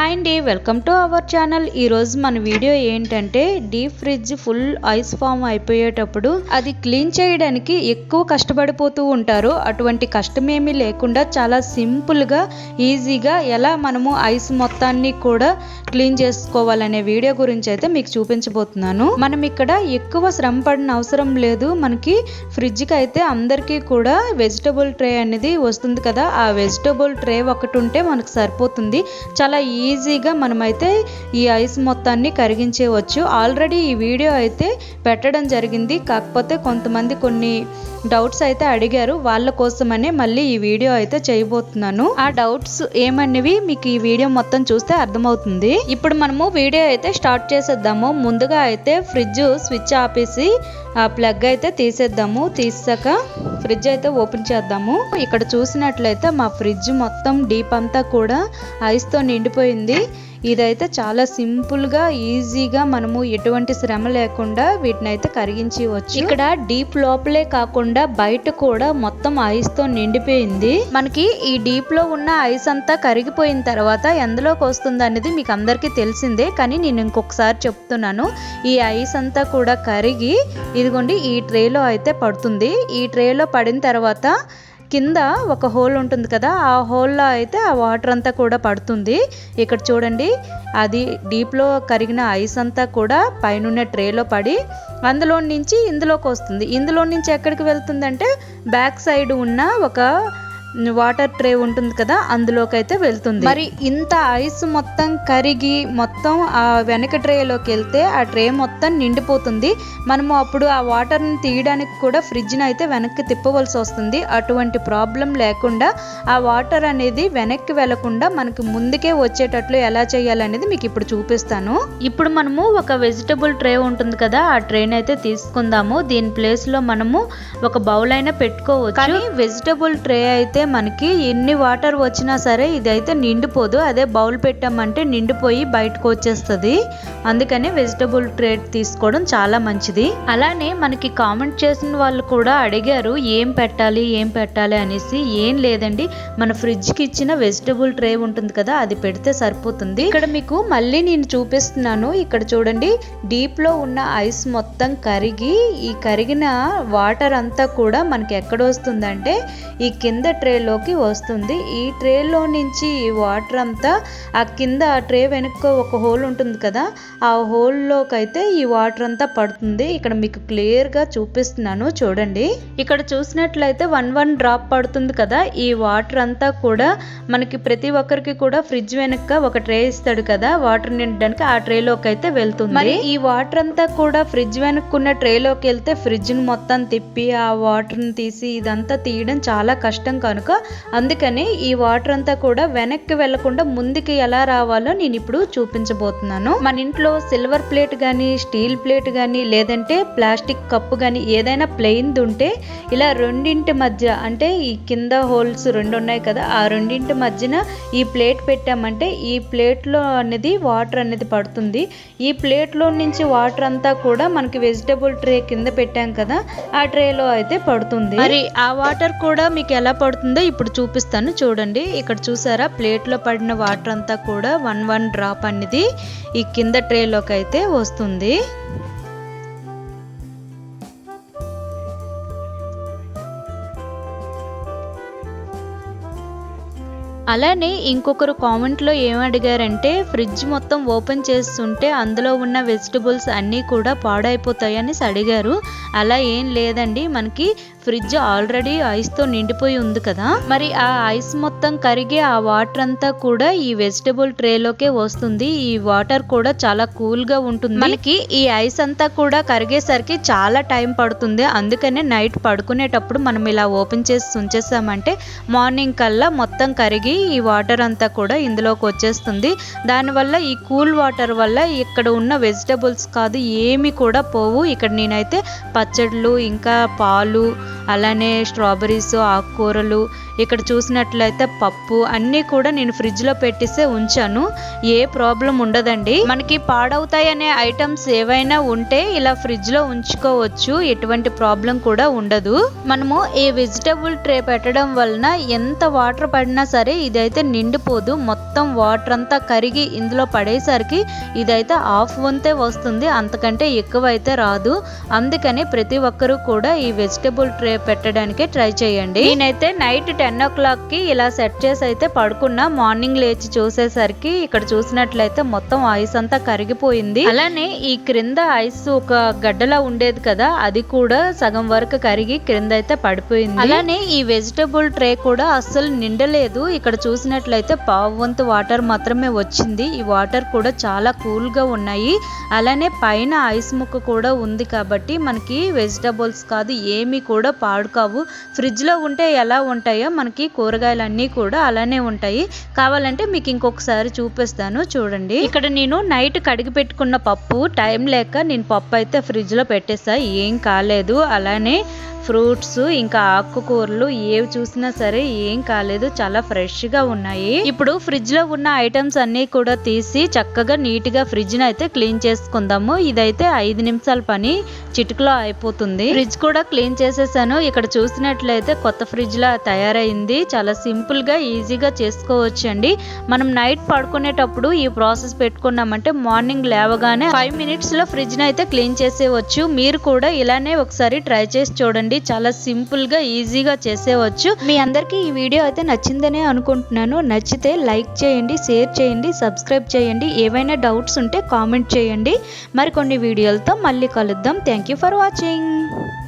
Hi అండి welcome to our channel ఈరోజు మన వీడియో ఏంటంటే deep fridge full ice form అయిపోయేటప్పుడు అది క్లీన్ చేయడానికి ఎక్కువ కష్టపడిపోతూ ఉంటారు. అటువంటి కష్టమేమీ లేకుండా చాలా సింపుల్గా ఈజీగా ఎలా మనము ఐస్ మొత్తాన్ని కూడా క్లీన్ చేసుకోవాలనే వీడియో గురించి అయితే మీకు చూపించబోతున్నాను. మనం ఇక్కడ ఎక్కువ శ్రమ పడిన అవసరం లేదు. మనకి ఫ్రిడ్జ్కి అయితే అందరికీ కూడా వెజిటబుల్ ట్రే అనేది వస్తుంది కదా ఆ వెజిటబుల్ ట్రే ఒకటి ఉంటే మనకు సరిపోతుంది. చాలా ఈ ఈజీగా మనమైతే ఈ ఐస్ మొత్తాన్ని కరిగించేవచ్చు. ఆల్రెడీ ఈ వీడియో అయితే పెట్టడం జరిగింది. కాకపోతే కొంతమంది కొన్ని డౌట్స్ అయితే అడిగారు. వాళ్ళ కోసమనే మళ్ళీ ఈ వీడియో అయితే చేయబోతున్నాను. ఆ డౌట్స్ ఏమన్నవి మీకు ఈ వీడియో మొత్తం చూస్తే అర్థమవుతుంది. ఇప్పుడు మనము వీడియో అయితే స్టార్ట్ చేసేద్దాము. ముందుగా అయితే ఫ్రిడ్జ్ స్విచ్ ఆపేసి ఆ ప్లగ్ అయితే తీసేద్దాము. తీసాక ఫ్రిడ్జ్ అయితే ఓపెన్ చేద్దాము. ఇక్కడ చూసినట్లయితే మా ఫ్రిడ్జ్ మొత్తం డీప్ అంతా కూడా ఐస్తో నిండిపోయింది. ఇదైతే చాలా సింపుల్గా ఈజీగా మనము ఎటువంటి శ్రమ లేకుండా వీటిని అయితే కరిగించవచ్చు ఇక్కడ డీప్ లోపలే కాకుండా బయట కూడా మొత్తం ఐస్తో నిండిపోయింది. మనకి ఈ డీప్లో ఉన్న ఐస్ అంతా కరిగిపోయిన తర్వాత ఎందులోకి వస్తుంది అనేది మీకు అందరికీ తెలిసిందే. కానీ నేను ఇంకొకసారి చెప్తున్నాను. ఈ ఐస్ అంతా కూడా కరిగి ఇదిగోండి ఈ ట్రేలో అయితే పడుతుంది. ఈ ట్రేలో పడిన తర్వాత కింద ఒక హోల్ ఉంటుంది కదా ఆ హోల్లో అయితే ఆ వాటర్ అంతా కూడా పడుతుంది. ఇక్కడ చూడండి అది డీప్లో కరిగిన ఐస్ అంతా కూడా పైన ట్రేలో పడి అందులో నుంచి ఇందులోకి వస్తుంది. ఇందులో నుంచి ఎక్కడికి వెళ్తుందంటే బ్యాక్ సైడ్ ఉన్న ఒక వాటర్ ట్రే ఉంటుంది కదా అందులోకి అయితే వెళ్తుంది. మరి ఇంత ఐస్ మొత్తం కరిగి మొత్తం ఆ వెనక ట్రేలోకి వెళ్తే ఆ ట్రే మొత్తం నిండిపోతుంది. మనము అప్పుడు ఆ వాటర్ని తీయడానికి కూడా ఫ్రిడ్జ్ని అయితే వెనక్కి తిప్పవలసి వస్తుంది. అటువంటి ప్రాబ్లం లేకుండా ఆ వాటర్ అనేది వెనక్కి వెళ్ళకుండా మనకి ముందుకే వచ్చేటట్లు ఎలా చేయాలనేది మీకు ఇప్పుడు చూపిస్తాను. ఇప్పుడు మనము ఒక వెజిటబుల్ ట్రే ఉంటుంది కదా ఆ ట్రేని అయితే తీసుకుందాము. దీని ప్లేస్లో మనము ఒక బౌల్ అయినా పెట్టుకోవచ్చు. కానీ వెజిటబుల్ ట్రే అయితే మనకి ఎన్ని వాటర్ వచ్చినా సరే ఇదైతే నిండిపోదు. అదే బౌల్ పెట్టామంటే నిండిపోయి బయటకు వచ్చేస్తుంది. అందుకని వెజిటబుల్ ట్రే తీసుకోవడం చాలా మంచిది. అలానే మనకి కామెంట్ చేసిన వాళ్ళు కూడా అడిగారు ఏం పెట్టాలి ఏం పెట్టాలి? అనేసి. ఏం లేదండి. మన ఫ్రిడ్జ్కి ఇచ్చిన వెజిటబుల్ ట్రే ఉంటుంది కదా అది పెడితే సరిపోతుంది. ఇక్కడ మీకు మళ్ళీ నేను చూపిస్తున్నాను. ఇక్కడ చూడండి. డీప్లో ఉన్న ఐస్ మొత్తం కరిగి ఈ కరిగిన వాటర్ అంతా కూడా మనకి ఎక్కడ వస్తుందంటే ఈ కింద ట్రే ట్రేలోకి వస్తుంది. ఈ ట్రేలో నుంచి ఈ వాటర్ అంతా ఆ కింద ఆ ట్రే వెనుక ఒక హోల్ ఉంటుంది కదా ఆ హోల్లోకి అయితే ఈ వాటర్ అంతా పడుతుంది. ఇక్కడ మీకు క్లియర్గా చూపిస్తున్నాను చూడండి. ఇక్కడ చూసినట్లయితే వన్ వన్ డ్రాప్ పడుతుంది కదా ఈ వాటర్ అంతా కూడా మనకి ప్రతి ఒక్కరికి కూడా ఫ్రిడ్జ్ వెనుక ఒక ట్రే ఇస్తాడు కదా వాటర్ నిండడానికి ఆ ట్రేలోకి అయితే వెళ్తుంది. మరి ఈ వాటర్ అంతా కూడా ఫ్రిడ్జ్ వెనుక్కున్న ట్రేలోకి వెళ్తే ఫ్రిడ్జ్ని మొత్తం తిప్పి ఆ వాటర్ని తీసి ఇదంతా తీయడం చాలా కష్టం కనుక అందుకని ఈ వాటర్ అంతా కూడా వెనక్కి వెళ్ళకుండా ముందుకి ఎలా రావాలో నేను ఇప్పుడు చూపించబోతున్నాను. మన ఇంట్లో సిల్వర్ ప్లేట్ కానీ స్టీల్ ప్లేట్ కానీ లేదంటే ప్లాస్టిక్ కప్పు కానీ ఏదైనా ప్లెయిన్ ఉంటే ఇలా రెండింటి మధ్య అంటే ఈ కింద హోల్స్ రెండు ఉన్నాయి కదా ఆ రెండింటి మధ్యన ఈ ప్లేట్ పెట్టామంటే ఈ ప్లేట్లో అనేది వాటర్ అనేది పడుతుంది. ఈ ప్లేట్లో నుంచి వాటర్ అంతా కూడా మనకి వెజిటబుల్ ట్రే కింద పెట్టాం కదా ఆ ట్రేలో అయితే పడుతుంది. మరి ఆ వాటర్ కూడా మీకు ఎలా పడుతుంది? ఇప్పుడు చూపిస్తాను. చూడండి ఇక్కడ చూసారా? ప్లేట్లో పడిన వాటర్ అంతా కూడా వన్ వన్ డ్రాప్ అనేది. ఈ కింద ట్రేలోకి అయితే వస్తుంది. అలానే ఇంకొకరు కామెంట్లో ఏమడిగారంటే ఫ్రిడ్జ్ మొత్తం ఓపెన్ చేస్తుంటే అందులో ఉన్న వెజిటబుల్స్ అన్నీ కూడా పాడైపోతాయని అడిగారు. అలా ఏం లేదండి. మనకి ఫ్రిడ్జ్ ఆల్రెడీ ఐస్తో నిండిపోయి ఉంది కదా. మరి ఆ ఐస్ మొత్తం కరిగి ఆ వాటర్ అంతా కూడా ఈ వెజిటబుల్ ట్రేలోకే వస్తుంది. ఈ వాటర్ కూడా చాలా కూల్గా ఉంటుంది. మనకి ఈ ఐస్ అంతా కూడా కరిగేసరికి చాలా టైం పడుతుంది. అందుకనే నైట్ పడుకునేటప్పుడు మనం ఇలా ఓపెన్ చేసి ఉంచేసామంటే మార్నింగ్ కల్లా మొత్తం కరిగి ఈ వాటర్ అంతా కూడా ఇందులోకి వచ్చేస్తుంది. దానివల్ల ఈ కూల్ వాటర్ వల్ల ఇక్కడ ఉన్న వెజిటబుల్స్ కాదు ఏమి కూడా పోవు. ఇక్కడ నేనైతే పచ్చళ్ళు ఇంకా పాలు అలానే స్ట్రాబెర్రీస్ ఆకుకూరలు ఇక్కడ చూసినట్లయితే పప్పు అన్నీ కూడా నేను ఫ్రిడ్జ్లో పెట్టేసే ఉంచాను. ఏ ప్రాబ్లం ఉండదండి. మనకి పాడవుతాయనే ఐటమ్స్ ఏవైనా ఉంటే ఇలా ఫ్రిడ్జ్లో ఉంచుకోవచ్చు. ఎటువంటి ప్రాబ్లం కూడా ఉండదు. మనము ఈ వెజిటబుల్ ట్రే పెట్టడం వలన ఎంత వాటర్ పడినా సరే ఇదైతే నిండిపోదు. మొత్తం వాటర్ అంతా కరిగి ఇందులో పడేసరికి ఇదైతే హాఫ్ వంతే వస్తుంది. అంతకంటే ఎక్కువ అయితే రాదు. అందుకని ప్రతి ఒక్కరూ కూడా ఈ వెజిటబుల్ ట్రే పెట్టడానికి ట్రై చేయండి. నేనైతే నైట్ టెన్ ఓ క్లాక్కి ఇలా సెట్ చేసి అయితే పడుకున్నా. మార్నింగ్ లేచి చూసేసరికి ఇక్కడ చూసినట్లయితే మొత్తం ఐస్ అంతా కరిగిపోయింది. అలానే ఈ క్రింద ఐస్ ఒక గడ్డలా ఉండేది కదా అది కూడా సగం వరకు కరిగి క్రింద అయితే పడిపోయింది. అలానే ఈ వెజిటబుల్ ట్రే కూడా అస్సలు నిండలేదు. ఇక్కడ చూసినట్లయితే పావు వంతు వాటర్ మాత్రమే వచ్చింది. ఈ వాటర్ కూడా చాలా కూల్గా ఉన్నాయి. అలానే పైన ఐస్ ముక్క కూడా ఉంది కాబట్టి మనకి వెజిటబుల్స్ కాదు ఏమీ కూడా పాడుకోవు. ఫ్రిడ్జ్లో ఫ్రిడ్జ్లో ఉంటే ఎలా ఉంటాయో మనకి కూరగాయలన్నీ కూడా అలానే ఉంటాయి. కావాలంటే మీకు ఇంకొకసారి చూపిస్తాను చూడండి. ఇక్కడ నేను నైట్ కడిగి పెట్టుకున్న పప్పు టైం లేక నేను పప్పు అయితే ఫ్రిడ్జ్లో పెట్టేసా. ఏం కాలేదు. అలానే ఫ్రూట్స్ ఇంకా ఆకుకూరలు ఏవి చూసినా సరే ఏం కాలేదు. చాలా ఫ్రెష్గా ఉన్నాయి. ఇప్పుడు ఫ్రిడ్జ్లో ఉన్న ఐటమ్స్ అన్ని కూడా తీసి చక్కగా నీట్గా ఫ్రిడ్జ్ని అయితే క్లీన్ చేసుకుందాము. ఇదైతే ఐదు నిమిషాల పని. చిటుకులో అయిపోతుంది. ఫ్రిడ్జ్ కూడా క్లీన్ చేసేసాను. ఇక్కడ చూసినట్లయితే కొత్త ఫ్రిడ్జ్ లా తయారైంది. చాలా సింపుల్గా ఈజీగా చేసుకోవచ్చు అండి మనం నైట్ పడుకునేటప్పుడు ఈ ప్రాసెస్ పెట్టుకున్నామంటే మార్నింగ్ లేవగానే ఫైవ్ మినిట్స్లో అయితే క్లీన్ చేసేవచ్చు. మీరు కూడా ఇలానే ఒకసారి ట్రై చేసి చూడండి. చాలా సింపుల్గా ఈజీగా చేసేవచ్చు. మీ అందరికీ ఈ వీడియో అయితే నచ్చిందనే అనుకుంటున్నాను. నచ్చితే లైక్ చేయండి షేర్ చేయండి సబ్స్క్రైబ్ చేయండి. ఏవైనా డౌట్స్ ఉంటే కామెంట్ చేయండి. మరికొన్ని వీడియోలతో మళ్ళీ కలుద్దాం. Thank you for watching